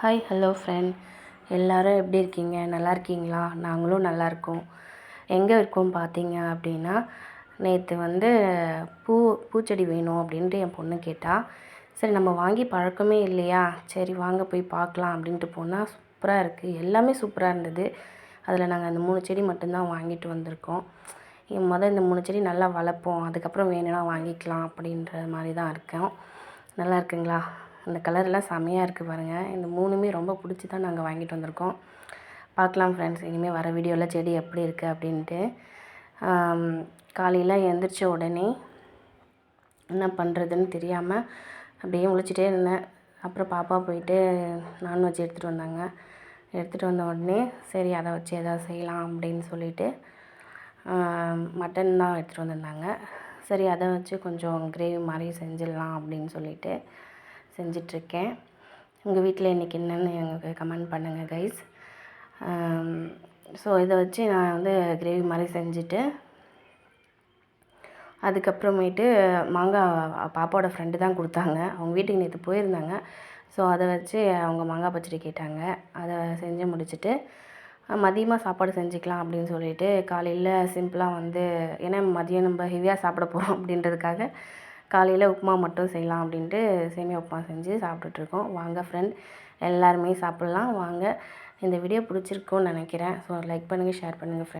Hi hello friend எல்லோரும் எப்படி இருக்கீங்க? நல்லா இருக்கீங்களா? நாங்களும் நல்லா இருக்கோம். எங்கே இருக்கோம் பார்த்தீங்க அப்படின்னா நேற்று வந்து பூ பூச்செடி வேணும் அப்படின்ட்டு என் பொண்ணு கேட்டால் சரி நம்ம வாங்கி பழக்கமே இல்லையா? சரி வாங்க போய் பார்க்கலாம் அப்படின்ட்டு போனால் சூப்பராக இருக்குது எல்லாமே சூப்பராக இருந்தது. அதில் நாங்கள் அந்த மூணு செடி மட்டும்தான் வாங்கிட்டு வந்திருக்கோம். மொதல் இந்த மூணு செடி நல்லா வளர்ப்போம். அதுக்கப்புறம் வேணும்னா வாங்கிக்கலாம் அப்படின்ற மாதிரி தான் இருக்கோம். நல்லா இருக்குங்களா? அந்த கலர்லாம் செமையாக இருக்குது பாருங்கள் இந்த மூணுமே ரொம்ப பிடிச்சி தான் நாங்கள் வாங்கிட்டு வந்திருக்கோம். பார்க்கலாம் ஃப்ரெண்ட்ஸ் இனிமேல் வர வீடியோவில் செடி எப்படி இருக்குது அப்படின்ட்டு. காலையில் எழுந்திரிச்ச உடனே என்ன பண்ணுறதுன்னு தெரியாமல் அப்படியே முழிச்சிட்டே இருந்தேன். அப்புறம் பாப்பா போயிட்டு நான்வெஜ் எடுத்துகிட்டு வந்தாங்க. எடுத்துகிட்டு வந்த உடனே சரி அதை வச்சு எதாவது செய்யலாம் அப்படின்னு சொல்லிட்டு மட்டன் தான் எடுத்துகிட்டு வந்திருந்தாங்க. சரி அதை வச்சு கொஞ்சம் கிரேவி மாதிரி செஞ்சிடலாம் அப்படின்னு சொல்லிட்டு செஞ்சிட்ருக்கேன். உங்கள் வீட்டில் இன்றைக்கி என்னென்னு எனக்கு கமெண்ட் பண்ணுங்கள் கைஸ் ஸோ இதை வச்சு நான் வந்து கிரேவி மாதிரி செஞ்சுட்டு அதுக்கப்புறமேட்டு மாங்காய் பாப்பாவோட ஃப்ரெண்டு தான் கொடுத்தாங்க. அவங்க வீட்டுக்கு நேற்று போயிருந்தாங்க. ஸோ அதை வச்சு அவங்க மாங்காய் பச்சடி கேட்டாங்க. அதை செஞ்சு முடிச்சுட்டு மதியமாக சாப்பாடு செஞ்சுக்கலாம் அப்படின்னு சொல்லிட்டு காலையில் சிம்பிளாக வந்து ஏன்னா மதியம் நம்ம ஹெவியாக சாப்பிட போகிறோம் அப்படின்றதுக்காக காலையில் உப்புமா மட்டும் செய்யலாம் அப்படின்ட்டு சேமியா உப்புமா செஞ்சு சாப்பிட்டுட்ருக்கோம். வாங்க ஃப்ரெண்ட் எல்லாருமே சாப்பிட்லாம். வாங்க. இந்த வீடியோ பிடிச்சிருக்குன்னு நினைக்கிறேன். ஸோ லைக் பண்ணுங்கள் ஷேர் பண்ணுங்கள் ஃப்ரெண்ட்